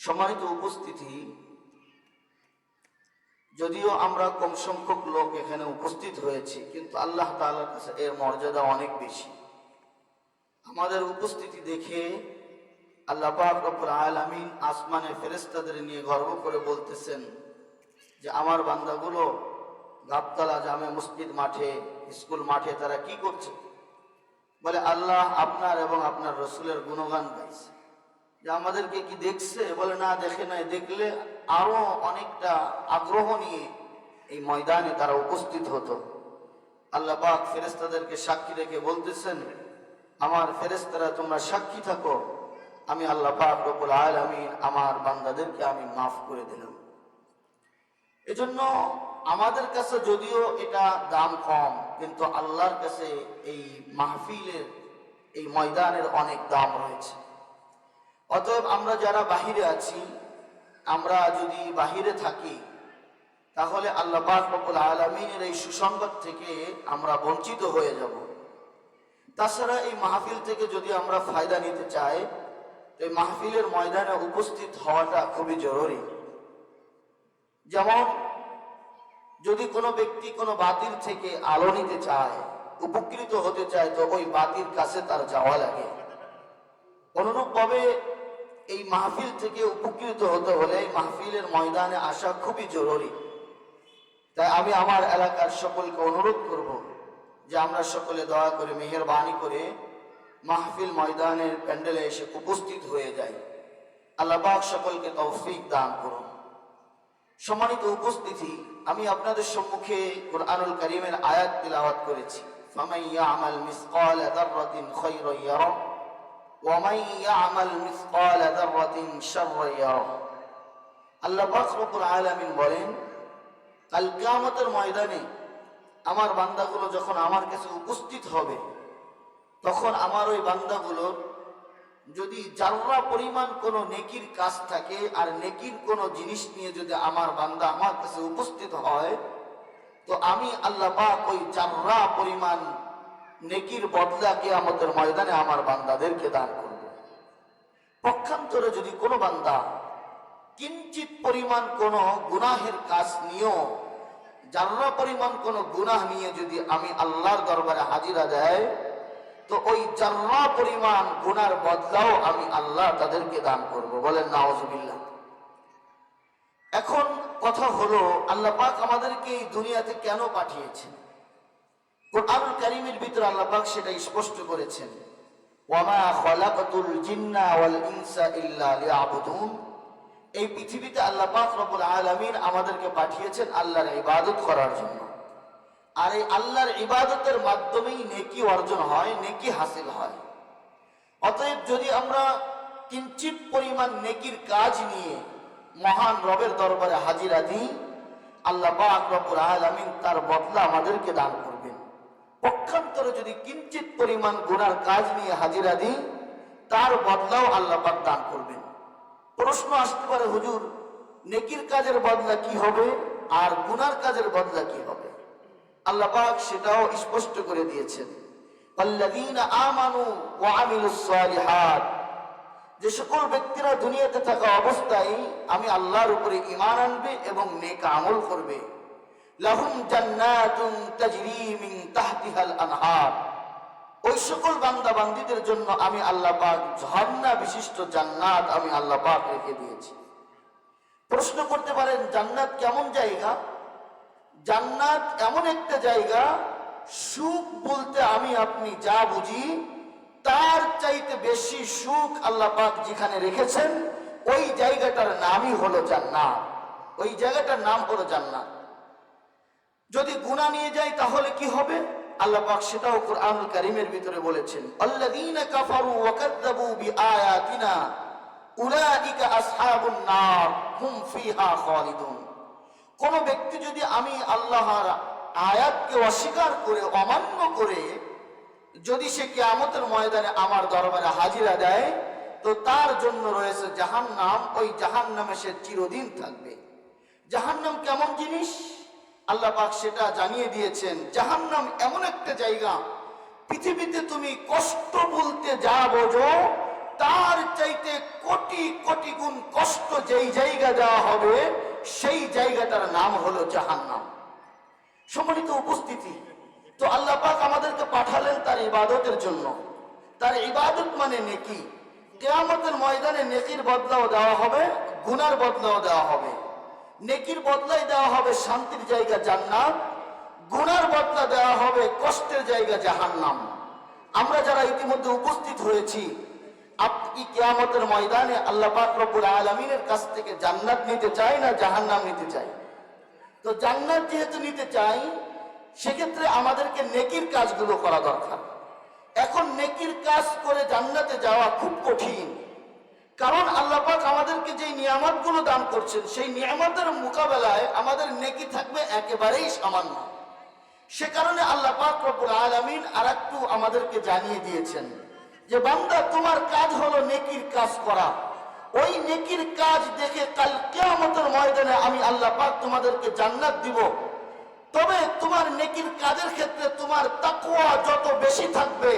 সম্মানিত উপস্থিতি, যদিও আমরা কম সংখ্যক লোক এখানে উপস্থিত হয়েছি, কিন্তু আল্লাহ তাআলার কাছে এর মর্যাদা অনেক বেশি। আমাদের উপস্থিতি দেখে আল্লাহ পাক রব্বুল আলামিন আসমানে ফেরেশতাদের নিয়ে গর্ব করে বলতেছেন যে, আমার বান্দাগুলো গাবতলা জামে মসজিদ মাঠে, স্কুল মাঠে তারা কি করছে? বলে, আল্লাহ আপনার এবং আপনার রসুলের গুণগান গাইছে। যে আমাদেরকে কি দেখছে? বলে, না, দেখে নাই। দেখলে আরও অনেকটা আগ্রহ নিয়ে এই ময়দানে তারা উপস্থিত হতো। আল্লাহ পাক ফেরেস্তাদেরকে সাক্ষী রেখে বলতেছেন, আমার ফেরেস্তারা তোমরা সাক্ষী থাকো। আমি আল্লাহ পাক রব্বুল আলামিন আমার বান্দাদেরকে আমি মাফ করে দিলাম। এজন্য আমাদের কাছে যদিও এটা দাম কম, কিন্তু আল্লাহর কাছে এই মাহফিলের, এই ময়দানের অনেক দাম রয়েছে। অতএব আমরা যারা বাহিরে আছি, আমরা যদি বাহিরে থাকি, তাহলে আল্লাহ পাক রব্বুল আলমিনের এই সুসংবাদ থেকে আমরা বঞ্চিত হয়ে যাব। তাছাড়া এই মাহফিল থেকে যদি আমরা ফায়দা নিতে চাই এই মাহফিলের ময়দানে উপস্থিত হওয়াটা খুবই জরুরি। যেমন, যদি কোনো ব্যক্তি কোনো বাতিল থেকে আলো নিতে চায়, উপকৃত হতে চায়, তো ওই বাতির কাছে তার যাওয়া লাগে। অনুরূপভাবে এই মাহফিল থেকে উপকৃত হতে হলে এই মাহফিলের ময়দানে আসা খুবই জরুরি। তাই আমি আমার এলাকার সকলকে অনুরোধ করব যে আমরা সকলে দয়া করে, মেহরবানি করে মাহফিল ময়দানের প্যান্ডেলে এসে উপস্থিত হয়ে যাই। আল্লাহ পাক সকলকে তৌফিক দান করুন। সম্মানিত উপস্থিতি, আমি আপনাদের সম্মুখে কোরআনুল করিমের আয়াত তিলাওয়াত করেছি। ফামান ইয়ামাল মিসকাল যাররাতিন খায়রান ইয়ারা ইয়ামাল মিসকাল যাররাতিন শাররান ইয়ারা আল্লাহ পাক রব্বুল আলামিন বলেন, কাল কিয়ামতের ময়দানে আমার বান্দাগুলো যখন আমার কাছে উপস্থিত হবে, তখন আমার ওই বান্দাগুলোর যদি জাররা পরিমাণ কোনো নেকির কাজ থাকে আর নেকির কোনো জিনিস নিয়ে যদি আমার বান্দা আমার কাছে উপস্থিত হয়, তো আমি আল্লাহ পাক ওই জাররা পরিমাণ নেকির বদলা আমাদের ময়দানে আমার বান্দাদেরকে দান করবে? পক্ষান্তরে যদি কোনো বান্দা কিঞ্চিত পরিমাণ কোনো গুনাহের কাজ নিয়েও জাররা পরিমাণ কোনো গুনাহ নিয়ে যদি আমি আল্লাহর দরবারে হাজিরা দেয়, তো ওই জাররা পরিমাণ গুনার বদলাও আমি আল্লাহ তাদেরকে দান করব। বলেন নাওজবিল্লাহ এখন কথা হলো, আল্লাহ পাক আমাদেরকে এই দুনিয়াতে কেন পাঠিয়েছেন? কোরআনুল কারীমের ভিতরে আল্লাহ পাক সেটা স্পষ্ট করেছেন। ওয়ামা খলাকাতুল জিন্না ওয়াল ইনসা ইল্লা লিয়াবুদুন। এই পৃথিবীতে আল্লাহ পাক রব্বুল আলামিন আমাদেরকে পাঠিয়েছেন আল্লাহর ইবাদত করার জন্য। আর এই আল্লাহর ইবাদতের মাধ্যমেই নেকি অর্জন হয়, নেকি হাসিল হয়। অতএব যদি আমরা কিঞ্চিত পরিমাণ নেকির কাজ নিয়ে মহান রবের দরবারে হাজিরা দিই, আল্লাহ পাক রব্বুল আলামিন তার বদলা আমাদেরকে দান করবেন। পক্ষান্তরে যদি কিঞ্চিত পরিমাণ গুনার কাজ নিয়ে হাজিরা দিই, তার বদলাও আল্লাহ পাক দান করবেন। প্রশ্ন আসতে পারে, হুজুর, নেকির কাজের বদলা কি হবে আর গুনার কাজের বদলা কি হবে? আল্লাহ পাক সেটাও স্পষ্ট করে দিয়েছেন। আমানু যে সকল ব্যক্তিরা দুনিয়াতে থাকা অবস্থায় আমি আল্লাহর উপরে ইমান আনবে এবং নেক আমল করবে। লাহুম জান্নাতুন তাজরি মিন তাহতিহাল আনহার। ওই সকল বান্দা বান্দীদের জন্য আমি আল্লাহ পাক ঝর্ণা বিশিষ্ট জান্নাত আমি আল্লাহ পাক রেখে দিয়েছি। প্রশ্ন করতে পারেন, জান্নাত কেমন জায়গা? জান্নাত এমন একটা জায়গা, সুখ বলতে আমি, আপনি যা বুঝি, তার চাইতে বেশি সুখ আল্লাহ পাক যেখানে রেখেছেন, ওই জায়গাটার নামই হলো জান্নাত। ওই জায়গাটার নাম হলো জান্নাত। যদি গুণা নিয়ে যাই তাহলে কি হবে? আল্লাহ পাক সেটাও কোরআনুল কারীমের ভিতরে বলেছেন, আল্লাযীনা কাফারু ওয়া কাযযাবু বিআয়াতিনা উলাইকা আসহাবুন নার, হুম ফিহা খালিদুন। কোন ব্যক্তি যদি আমি আল্লাহর আয়াতকে অস্বীকার করে, অমান্য করে, যদি সে কিয়ামতের ময়দানে আমার দরবারে হাজিরা দেয়, তো তার জন্য রয়েছে জাহান্নাম, ওই জাহান্নামে সে চিরদিন থাকবে। জাহান্নাম কেমন জিনিস? আল্লাহ পাক সেটা জানিয়ে দিয়েছেন, জাহান্নাম এমন একটা জায়গা, পৃথিবীতে তুমি কষ্ট বলতে যা বোঝো, তার চাইতে কোটি কোটি গুণ কষ্ট যেই জায়গা দেওয়া হবে, সেই জায়গাটার নাম হলো জাহান্নাম। সম্মানিত উপস্থিতি, তো আল্লাহ পাক আমাদেরকে পাঠালেন তার ইবাদতের জন্য। তার ইবাদত মানে নেকি? কেয়ামতের ময়দানে নেকির বদলাও দেওয়া হবে, গুনার বদলাও দেওয়া হবে। নেকির বদলাই দেওয়া হবে শান্তির জায়গা জান্নাত, গুনার বদলা দেওয়া হবে কষ্টের জায়গা জাহান্নাম। আমরা যারা ইতিমধ্যে উপস্থিত হয়েছি আপনি কেয়ামতের ময়দানে আল্লাহ পাক রব্বুল আলমিনের কাছ থেকে জান্নাত নিতে চাই না জাহান্নাম নিতে চাই? তো জান্নাত যেহেতু নিতে চাই, সেক্ষেত্রে আমাদেরকে নেকির কাজগুলো করা দরকার। এখন নেকির কাজ করে জান্নাতে যাওয়া খুব কঠিন। কারণ আল্লাহ পাক আমাদেরকে যে নিয়ামতগুলো দান করছেন, সেই নিয়ামতের মোকাবেলায় আমাদের নেকি থাকবে একেবারেই সামান্য। সে কারণে আল্লাহ পাক রব্বুল আলামিন আরেকটু আমাদেরকে জানিয়ে দিয়েছেন যে, বান্দা, তোমার কাজ হলো নেকির কাজ করা। ওই নেকির কাজ দেখে কাল কিয়ামতের ময়দানে আমি আল্লাহ পাক তোমাদেরকে জান্নাত দিব। তবে তোমার নেকির কাজের ক্ষেত্রে তোমার তাকওয়া যত বেশি থাকবে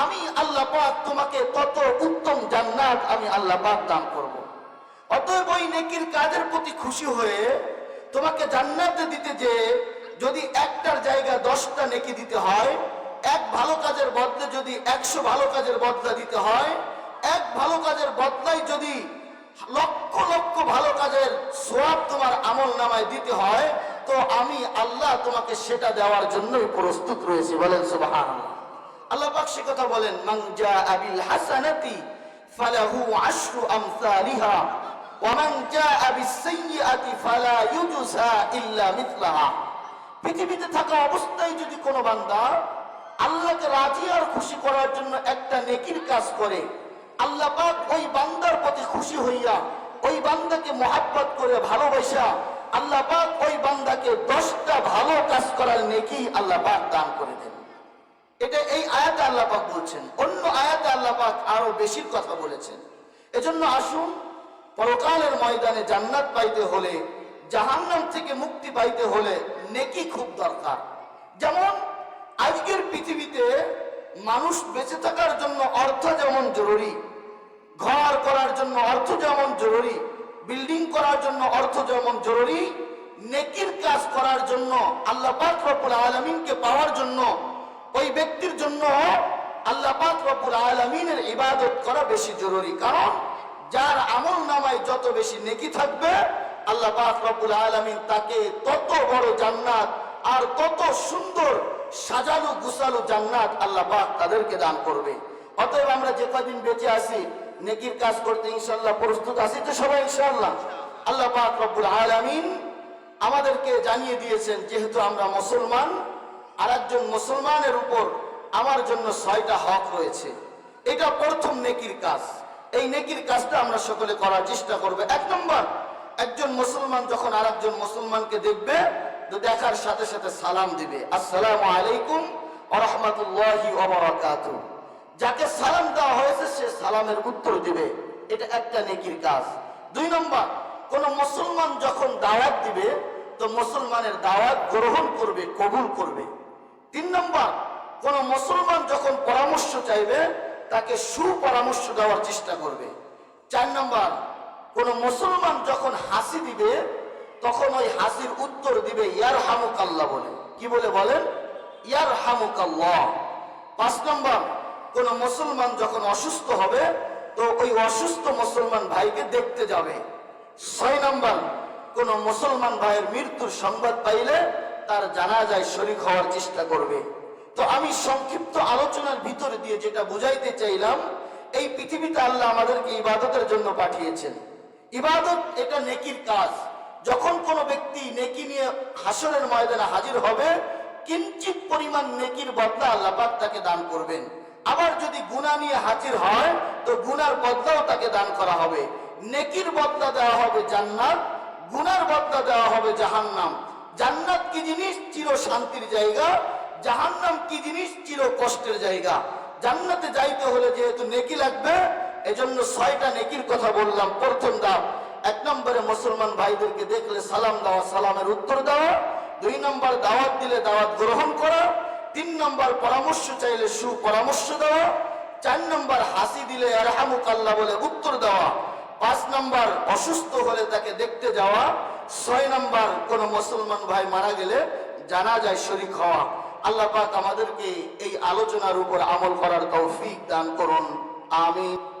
আমি আল্লাহ পাক তোমাকে কত উত্তম জান্নাত আমি আল্লাহ পাক দান করব। অতএব ওই নেকির কাজের প্রতি খুশি হয়ে তোমাকে জান্নাতে দিতে যে যদি একটার জায়গা দশটা নেকি দিতে হয়, এক ভালো কাজের বদলে যদি একশো ভালো কাজের বদলা দিতে হয়, এক ভালো কাজের বদলাই যদি লক্ষ লক্ষ ভালো কাজের সোয়াব তোমার আমল নামায় দিতে হয়, তো আমি আল্লাহ তোমাকে সেটা দেওয়ার জন্যই প্রস্তুত রয়েছি। বলেন সুবাহ আল্লাহ পাক সে কথা বলেন, মান জাআ বিল হাসানাতি ফালাহু আশরু আমসালিহা, ওয়া মান জাআ বিস সাইয়্যাতি ফালা ইউজসা ইল্লা মিথলাহা পৃথিবীতে থাকা অবস্থায় যদি কোনো বান্দা আল্লাহকে রাজি আর খুশি করার জন্য একটা নেকির কাজ করে, আল্লাহ পাক ওই বান্দার প্রতি খুশি হইয়া ওই বান্দাকে মোহাব্বত করে ভালোবাসা, আল্লাহ পাক ওই বান্দাকে দশটা ভালো কাজ করার নেকি আল্লাহ পাক দান করে দেন। এটা এই আয়াতে আল্লাহ পাক বলছেন। অন্য আয়াতে আল্লাহ পাক আরও বেশির কথা বলেছেন। এজন্য আসুন, পরকালের ময়দানে জান্নাত পাইতে হলে, জাহান্নাম থেকে মুক্তি পাইতে হলে নেকি খুব দরকার। যেমন, আজকের পৃথিবীতে মানুষ বেঁচে থাকার জন্য অর্থ যেমন জরুরি, ঘর করার জন্য অর্থ যেমন জরুরি, বিল্ডিং করার জন্য অর্থ যেমন জরুরি, নেকির কাজ করার জন্য আল্লাহ রব্বুল আলামিনকে পাওয়ার জন্য ওই ব্যক্তির জন্য আল্লাহ পাক রব্বুল আলামিনের ইবাদত করা বেশি জরুরি। কারণ যার আমল নামায় যত বেশি নেকি থাকবে, আল্লাহ পাক রব্বুল আলামিন তাকে তত বড় জান্নাত আর তত সুন্দর সাজানো গুছালো জান্নাত আল্লাহ পাক তাদেরকে দান করবে। অতএব আমরা যে কদিন বেঁচে আছি, নেকির কাজ করতে ইনশাল্লাহ প্রস্তুত আছি তো সবাই ইনশাল্লাহ আল্লাহ পাক রব্বুল আলামিন আমাদেরকে জানিয়ে দিয়েছেন, যেহেতু আমরা মুসলমান আর একজন মুসলমানের উপর আমার জন্য ছয়টা হক রয়েছে। এটা প্রথম নেকির কাজ। এই নেকির কাজটা আমরা সকলে করার চেষ্টা করব। এক নম্বর, একজন মুসলমান যখন আর একজন মুসলমানকে দেখবে, তো দেখার সাথে সাথে সালাম দিবে। আসসালামু আলাইকুম রহমতুল্লাহি যাকে সালাম দেওয়া হয়েছে, সে সালামের উত্তর দিবে। এটা একটা নেকির কাজ। দুই নম্বর, কোন মুসলমান যখন দাওয়াত দিবে, তো মুসলমানের দাওয়াত গ্রহণ করবে, কবুল করবে। তিন নম্বর, কোন মুসলমান যখন পরামর্শ চাইবে, তাকে সুপরামর্শ দেওয়ার চেষ্টা করবে। চার নম্বর, কোন মুসলমান যখন হাসি দিবে, তখন ওই হাসির উত্তর দিবে ইয়ার হামুক আল্লাহ বলে। কি বলে বলেন? ইয়ার হামুক আল্লাহ পাঁচ নম্বর, কোন মুসলমান যখন অসুস্থ হবে, তো ওই অসুস্থ মুসলমান ভাইকে দেখতে যাবে। ছয় নম্বর, কোন মুসলমান ভাইয়ের মৃত্যুর সংবাদ পাইলে তার জানাজায় শরিক হওয়ার চেষ্টা করবে। তো আমি সংক্ষিপ্ত আলোচনার ভিতরে দিয়ে যেটা বুঝাইতে চাইলাম, এই পৃথিবীতে আল্লাহ আমাদেরকে ইবাদতের জন্য পাঠিয়েছেন। ইবাদত এটা নেকির কাজ। যখন কোনো ব্যক্তি নেকি নিয়ে হাসরের ময়দানে হাজির হবে, কিঞ্চিত পরিমাণ নেকির বদলা আল্লাপাক তাকে দান করবেন। আবার যদি গুণা নিয়ে হাজির হয়, তো গুনার বদলাও তাকে দান করা হবে। নেকির বদলা দেওয়া হবে জান্নাত, গুনার বদলা দেওয়া হবে জাহান্নাম। জান্নাত কি জিনিস? চির শান্তির জায়গা। জাহান্নাম কি জিনিস? চির কষ্টের জায়গা। জান্নাতে যাইতে হলে যেহেতু নেকি লাগবে, এজন্য ছয়টা নেকির কথা বললাম। প্রথম দাম এক নম্বরে মুসলমান ভাইদেরকে দেখলে সালাম দেওয়া সালামের উত্তর দেওয়া দুই নম্বর দাওয়াত দিলে দাওয়াত গ্রহণ করা। তিন নম্বর পরামর্শ চাইলে সুপরামর্শ দেওয়া চার নম্বর হাসি দিলে আরহামুক আল্লাহ বলে উত্তর দেওয়া। পাঁচ নম্বর অসুস্থ হলে তাকে দেখতে যাওয়া। ছয় নম্বর, কোন মুসলমান ভাই মারা গেলে জানা যায় শরিক হওয়া। আল্লাহ পাক আমাদেরকে এই আলোচনার উপর আমল করার তৌফিক দান করুন। আমিন।